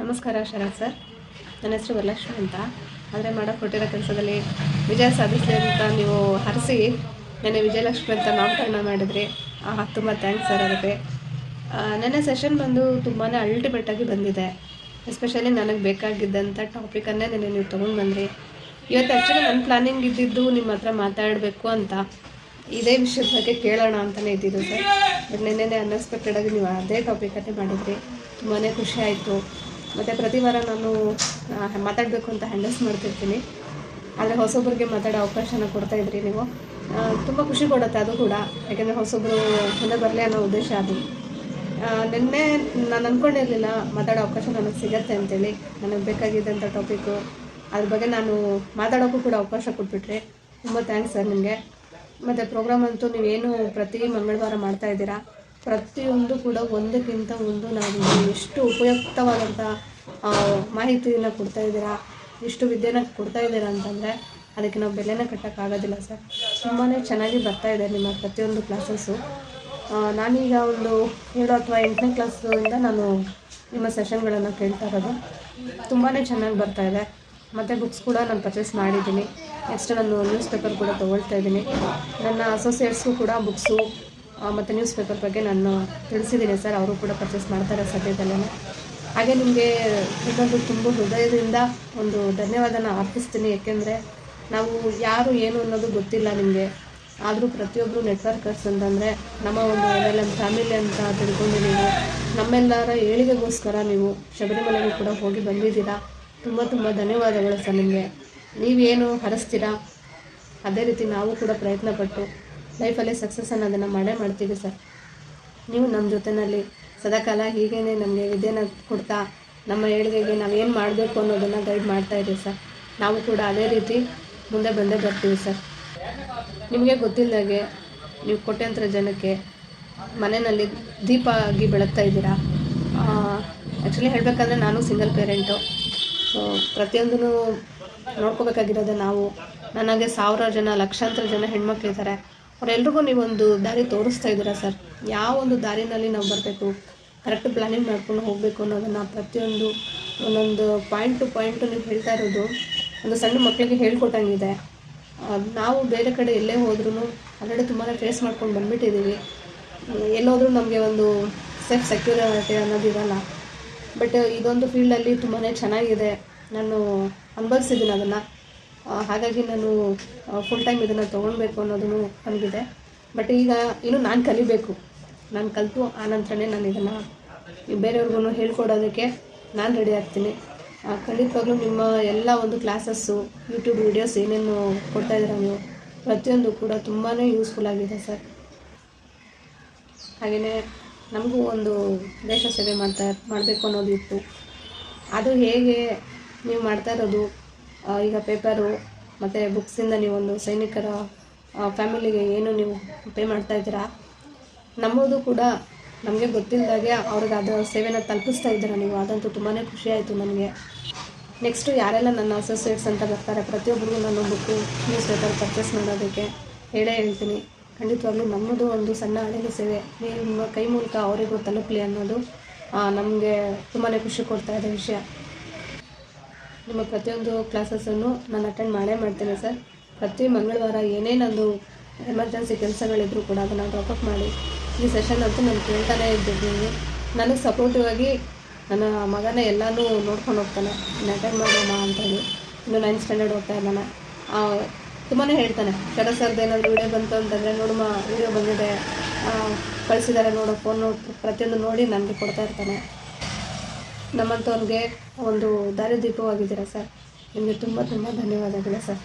ನಮಸ್ಕಾರ ಶರತ್ ಸರ್. ನನ್ನ ಹೆಸರು ವರಲಕ್ಷ್ಮಿ ಅಂತ. ಆದರೆ ಮಾಡೋಕ್ಕೆ ಕೊಟ್ಟಿರೋ ಕೆಲಸದಲ್ಲಿ ವಿಜಯ ಸಾಧಿಸಲಿ ಅಂತ ನೀವು ಹರಿಸಿ ನೆನ್ನೆ ವಿಜಯಲಕ್ಷ್ಮಿ ಅಂತ ನಾಮಕರಣ ಮಾಡಿದ್ರಿ. ತುಂಬ ಥ್ಯಾಂಕ್ಸ್ ಸರ್ ಅದಕ್ಕೆ. ನನ್ನ ಸೆಷನ್ ಬಂದು ತುಂಬಾ ಅಲ್ಟಿಮೇಟಾಗಿ ಬಂದಿದೆ. ಎಸ್ಪೆಷಲಿ ನನಗೆ ಬೇಕಾಗಿದ್ದಂಥ ಟಾಪಿಕನ್ನೇ ನೆನ್ನೆ ನೀವು ತೊಗೊಂಡು ಬಂದ್ರಿ. ಇವತ್ತು ಆ್ಯಕ್ಚುಲಿ ನನ್ನ ಪ್ಲಾನಿಂಗ್ ಇದ್ದಿದ್ದು ನಿಮ್ಮ ಹತ್ರ ಮಾತಾಡಬೇಕು ಅಂತ. ಇದೇ ವಿಷಯದ ಬಗ್ಗೆ ಕೇಳೋಣ ಅಂತಲೇ ಇದ್ದಿದ್ದು ಸರ್. ಬಟ್ ನೆನ್ನೆ ಅನ್ಎಕ್ಸ್ಪೆಕ್ಟೆಡಾಗಿ ನೀವು ಅದೇ ಟಾಪಿಕನ್ನೇ ಮಾಡಿದ್ರಿ. ತುಂಬಾ ಖುಷಿ ಆಯಿತು. ಮತ್ತು ಪ್ರತಿ ವಾರ ನಾನು ಮಾತಾಡಬೇಕು ಅಂತ ಹ್ಯಾಂಡಲ್ಸ್ ಮಾಡ್ತಿರ್ತೀನಿ. ಆದರೆ ಹೊಸೊಬ್ಬರಿಗೆ ಮಾತಾಡೋ ಅವಕಾಶನ ಕೊಡ್ತಾ ಇದ್ರಿ ನೀವು. ತುಂಬ ಖುಷಿ ಕೊಡುತ್ತೆ ಅದು ಕೂಡ. ಯಾಕೆಂದರೆ ಹೊಸೊಬ್ಬರು ಮುಂದೆ ಬರಲಿ ಅನ್ನೋ ಉದ್ದೇಶ ಅದು. ನಿನ್ನೆ ನಾನು ಅಂದ್ಕೊಂಡಿರಲಿಲ್ಲ ಮಾತಾಡೋ ಅವಕಾಶ ನನಗೆ ಸಿಗತ್ತೆ ಅಂತೇಳಿ. ನನಗೆ ಬೇಕಾಗಿದ್ದಂಥ ಟಾಪಿಕ್ಕು ಅದ್ರ ಬಗ್ಗೆ ನಾನು ಮಾತಾಡೋಕ್ಕೂ ಕೂಡ ಅವಕಾಶ ಕೊಟ್ಬಿಟ್ರಿ ತುಂಬ ಥ್ಯಾಂಕ್ಸ್ ಸರ್ ನಿಮಗೆ. ಮತ್ತು ಪ್ರೋಗ್ರಾಮ್ ಅಂತೂ ನೀವೇನು ಪ್ರತಿ ಮಂಗಳವಾರ ಮಾಡ್ತಾ ಇದ್ದೀರಾ? ಪ್ರತಿಯೊಂದು ಕೂಡ ಒಂದಕ್ಕಿಂತ ಒಂದು ನಾವು ಎಷ್ಟು ಉಪಯುಕ್ತವಾದಂಥ ಮಾಹಿತಿಯನ್ನು ಕೊಡ್ತಾ ಇದ್ದೀರಾ, ಎಷ್ಟು ವಿದ್ಯೆನ ಕೊಡ್ತಾ ಇದ್ದೀರಾ ಅಂತಂದರೆ ಅದಕ್ಕೆ ನಾವು ಬೆಲೆನ ಕಟ್ಟೋಕ್ಕಾಗೋದಿಲ್ಲ ಸರ್. ತುಂಬಾ ಚೆನ್ನಾಗಿ ಬರ್ತಾ ಇದೆ ನಿಮ್ಮ ಪ್ರತಿಯೊಂದು ಕ್ಲಾಸಸ್ಸು. ನಾನೀಗ ಒಂದು ಏಳು ಅಥವಾ ಎಂಟನೇ ಕ್ಲಾಸಿಂದ ನಾನು ನಿಮ್ಮ ಸೆಷನ್ಗಳನ್ನು ಕೇಳ್ತಾ ಇರೋದು. ತುಂಬಾ ಚೆನ್ನಾಗಿ ಬರ್ತಾ ಇದೆ. ಮತ್ತು ಬುಕ್ಸ್ ಕೂಡ ನಾನು ಪರ್ಚೇಸ್ ಮಾಡಿದ್ದೀನಿ. ನೆಕ್ಸ್ಟ್ ನಾನು ನ್ಯೂಸ್ ಪೇಪರ್ ಕೂಡ ತೊಗೊಳ್ತಾ ಇದ್ದೀನಿ. ನನ್ನ ಅಸೋಸಿಯೇಟ್ಸ್ಗೂ ಕೂಡ ಬುಕ್ಸು ಮತ್ತು ನ್ಯೂಸ್ ಪೇಪರ್ ಬಗ್ಗೆ ನಾನು ತಿಳಿಸಿದ್ದೀನಿ ಸರ್. ಅವರು ಕೂಡ ಪರ್ಚೇಸ್ ಮಾಡ್ತಾರೆ ಸದ್ಯದಲ್ಲೇ ಹಾಗೆ ನಿಮಗೆ ಇನ್ನೊಂದು ತುಂಬ ಹೃದಯದಿಂದ ಒಂದು ಧನ್ಯವಾದನ ಅರ್ಪಿಸ್ತೀನಿ. ಏಕೆಂದರೆ ನಾವು ಯಾರು ಏನು ಅನ್ನೋದು ಗೊತ್ತಿಲ್ಲ ನಿಮಗೆ. ಆದರೂ ಪ್ರತಿಯೊಬ್ಬರು ನೆಟ್ವರ್ಕರ್ಸ್ ಅಂತಂದರೆ ನಮ್ಮ ಒಂದು ಎಲ್ ಎಲ್ ಎಂ ಫ್ಯಾಮಿಲಿ ಅಂತ ತಿಳ್ಕೊಂಡು ನೀವು ನಮ್ಮೆಲ್ಲರ ಏಳಿಗೆಗೋಸ್ಕರ ನೀವು ಶಬರಿಮಲೆಗೂ ಕೂಡ ಹೋಗಿ ಬಂದಿದ್ದೀರಾ. ತುಂಬ ತುಂಬ ಧನ್ಯವಾದಗಳು ಸರ್ ನಿಮಗೆ. ನೀವೇನು ಹರಿಸ್ತೀರಾ? ಅದೇ ರೀತಿ ನಾವು ಕೂಡ ಪ್ರಯತ್ನಪಟ್ಟು ಲೈಫಲ್ಲಿ ಸಕ್ಸಸ್ ಅನ್ನೋದನ್ನು ಮಾಡೇ ಮಾಡ್ತೀವಿ ಸರ್. ನೀವು ನಮ್ಮ ಜೊತೆಯಲ್ಲಿ ಸದಾಕಾಲ ಹೀಗೇ ನಮಗೆ ವಿದ್ಯೆನ ಕೊಡ್ತಾ, ನಮ್ಮ ಏಳಿಗೆಗೆ ನಾವೇನು ಮಾಡಬೇಕು ಅನ್ನೋದನ್ನು ಗೈಡ್ ಮಾಡ್ತಾ ಇದ್ದೀವಿ ಸರ್. ನಾವು ಕೂಡ ಅದೇ ರೀತಿ ಮುಂದೆ ಬಂದೇ ಬರ್ತೀವಿ ಸರ್. ನಿಮಗೆ ಗೊತ್ತಿಲ್ಲದಾಗೆ ನೀವು ಕೋಟ್ಯಾಂತರ ಜನಕ್ಕೆ ಮನೆಯಲ್ಲಿ ದೀಪ ಆಗಿ ಬೆಳಗ್ತಾ ಇದ್ದೀರಾ? ಆ್ಯಕ್ಚುಲಿ ಹೇಳಬೇಕಂದ್ರೆ ನಾನು ಸಿಂಗಲ್ ಪೇರೆಂಟು ಸೊ ಪ್ರತಿಯೊಂದೂ ನೋಡ್ಕೋಬೇಕಾಗಿರೋದು ನಾವು. ನನಗೆ ಸಾವಿರಾರು ಜನ, ಲಕ್ಷಾಂತರ ಜನ ಹೆಣ್ಮಕ್ಳಿದ್ದಾರೆ. ಅವರೆಲ್ರಿಗೂ ನೀವೊಂದು ದಾರಿ ತೋರಿಸ್ತಾ ಇದ್ದೀರಾ ಸರ್? ಯಾವ ಒಂದು ದಾರಿನಲ್ಲಿ ನಾವು ಬರಬೇಕು? ಕರೆಕ್ಟ್ ಪ್ಲ್ಯಾನಿಂಗ್ ಮಾಡ್ಕೊಂಡು ಹೋಗಬೇಕು ಅನ್ನೋದನ್ನು ಪ್ರತಿಯೊಂದು ಒಂದೊಂದು ಪಾಯಿಂಟ್ ಟು ಪಾಯಿಂಟು ನೀವು ಹೇಳ್ತಾ ಇರೋದು ಒಂದು ಸಣ್ಣ ಮಕ್ಕಳಿಗೆ ಹೇಳ್ಕೊಟ್ಟಂಗಿದೆ. ನಾವು ಬೇರೆ ಕಡೆ ಎಲ್ಲೇ ಹೋದ್ರೂ ಆಲ್ರೆಡಿ ತುಂಬಾ ಫೇಸ್ ಮಾಡ್ಕೊಂಡು ಬಂದ್ಬಿಟ್ಟಿದ್ದೀವಿ. ಎಲ್ಲೋದ್ರೂ ನಮಗೆ ಒಂದು ಸೇಫ್ ಸೆಕ್ಯೂರಿಟಿ ಅನ್ನೋದು ಇರಲ್ಲ. ಬಟ್ ಇದೊಂದು ಫೀಲ್ಡಲ್ಲಿ ತುಂಬಾ ಚೆನ್ನಾಗಿದೆ. ನಾನು ಅನುಭವಿಸಿದ್ದೀನಿ ಅದನ್ನು. ಹಾಗಾಗಿ ನಾನು ಫುಲ್ ಟೈಮ್ ಇದನ್ನು ತೊಗೊಳ್ಬೇಕು ಅನ್ನೋದು ನನಗಿದೆ ಬಟ್ ಈಗ ಇನ್ನು ನಾನು ಕಲಿಬೇಕು. ನಾನು ಕಲಿತು ಆನಂತರನೇ ನಾನು ಇದನ್ನು ಬೇರೆಯವ್ರಿಗೂ ಹೇಳ್ಕೊಡೋದಕ್ಕೆ ನಾನು ರೆಡಿ ಆಗ್ತೀನಿ. ಆ, ಖಂಡಿತವಾಗ್ಲೂ ನಿಮ್ಮ ಎಲ್ಲ ಒಂದು ಕ್ಲಾಸಸ್ಸು ಯೂಟ್ಯೂಬ್ ವೀಡಿಯೋಸ್ ಏನೇನು ಕೊಡ್ತಾ ನೀವು ಪ್ರತಿಯೊಂದು ಕೂಡ ತುಂಬಾ ಯೂಸ್ಫುಲ್ ಆಗಿದೆ ಸರ್. ಹಾಗೆಯೇ ನಮಗೂ ಒಂದು ದೇಶ ಸೇವೆ ಮಾಡ್ತಾ ಮಾಡಬೇಕು ಅನ್ನೋದು ಇತ್ತು ಅದು ಹೇಗೆ ನೀವು ಮಾಡ್ತಾ ಇರೋದು ಆ, ಈಗ ಪೇಪರು, ಮತ್ತು ಬುಕ್ಸಿಂದ ನೀವೊಂದು ಸೈನಿಕರ ಫ್ಯಾಮಿಲಿಗೆ ಏನು ನೀವು ಪೇ ಮಾಡ್ತಾ ಇದ್ದೀರಾ? ನಮ್ಮದು ಕೂಡ ನಮಗೆ ಗೊತ್ತಿಲ್ಲದಾಗೆ ಅವ್ರಿಗೆ ಅದು ಸೇವೆನ ತಲುಪಿಸ್ತಾ ಇದ್ದೀರ ನೀವು. ಅದಂತೂ ತುಂಬಾ ಖುಷಿ ಆಯಿತು ನನಗೆ ನೆಕ್ಸ್ಟು ಯಾರೆಲ್ಲ ನನ್ನ ಅಸೋಸಿಯೇಟ್ಸ್ ಅಂತ ಬರ್ತಾರೆ, ಪ್ರತಿಯೊಬ್ಬರಿಗೂ ನಾನು ಬುಕ್ಕು ನ್ಯೂಸ್ ಪೇಪರ್ ಪರ್ಚೇಸ್ ಮಾಡೋದಕ್ಕೆ ಹೇಳೇ ಹೇಳ್ತೀನಿ. ಖಂಡಿತವಾಗ್ಲೂ ನಮ್ಮದು ಒಂದು ಸಣ್ಣ ಹಳೆಯ ಸೇವೆ. ನಿಮ್ಮ ಕೈ ಮೂಲಕ ಅವರಿಗೂ ತಲುಪಲಿ ಅನ್ನೋದು ನಮಗೆ ತುಂಬಾ ಖುಷಿ ಕೊಡ್ತಾ ಇದೆ ವಿಷಯ. ನಿಮ್ಮ ಪ್ರತಿಯೊಂದು ಕ್ಲಾಸಸನ್ನು ನಾನು ಅಟೆಂಡ್ ಮಾಡೇ ಮಾಡ್ತೇನೆ ಸರ್. ಪ್ರತಿ ಮಂಗಳವಾರ ಏನೇ ನಂದು ಎಮರ್ಜೆನ್ಸಿ ಕೆಲಸಗಳಿದ್ರು ಕೂಡ ಅದನ್ನು ಡ್ರಾಪಪ್ ಮಾಡಿ ಈ ಸೆಷನ್ ಅಂತೂ ನಾನು ಕೇಳ್ತಾನೆ ಇದ್ದಿದ್ದೀನಿ ನನಗೆ ಸಪೋರ್ಟಿವ್ ಆಗಿ ನನ್ನ ಮಗನೇ ಎಲ್ಲನೂ ನೋಡ್ಕೊಂಡು ಹೋಗ್ತಾನೆ. ಅಟೆಂಡ್ ಮಾಡೋಣ ಅಂತೇಳಿ. ಇನ್ನು ನೈನ್ತ್ ಸ್ಟ್ಯಾಂಡರ್ಡ್ ಹೋಗ್ತಾ ಇದ್ದಾನೆ. ತುಂಬಾ ಹೇಳ್ತಾನೆ. ಶರ ಸರ್ದು ಏನಾದರೂ ವೀಡಿಯೋ ಬಂತು ಅಂತಂದರೆ ನೋಡಮ್ಮ ವೀಡಿಯೋ ಬಂದಿದೆ. ಕಳಿಸಿದ್ದಾರೆ ನೋಡೋ ಫೋನ್ ಪ್ರತಿಯೊಂದು ನೋಡಿ ನನಗೆ ಕೊಡ್ತಾ ಇರ್ತಾನೆ. ನಮ್ಮಂಥವ್ರಿಗೆ ಒಂದು ದಾರಿದೀಪವಾಗಿದ್ದೀರಾ ಸರ್? ನಿಮಗೆ ತುಂಬ ತುಂಬ ಧನ್ಯವಾದಗಳು ಸರ್.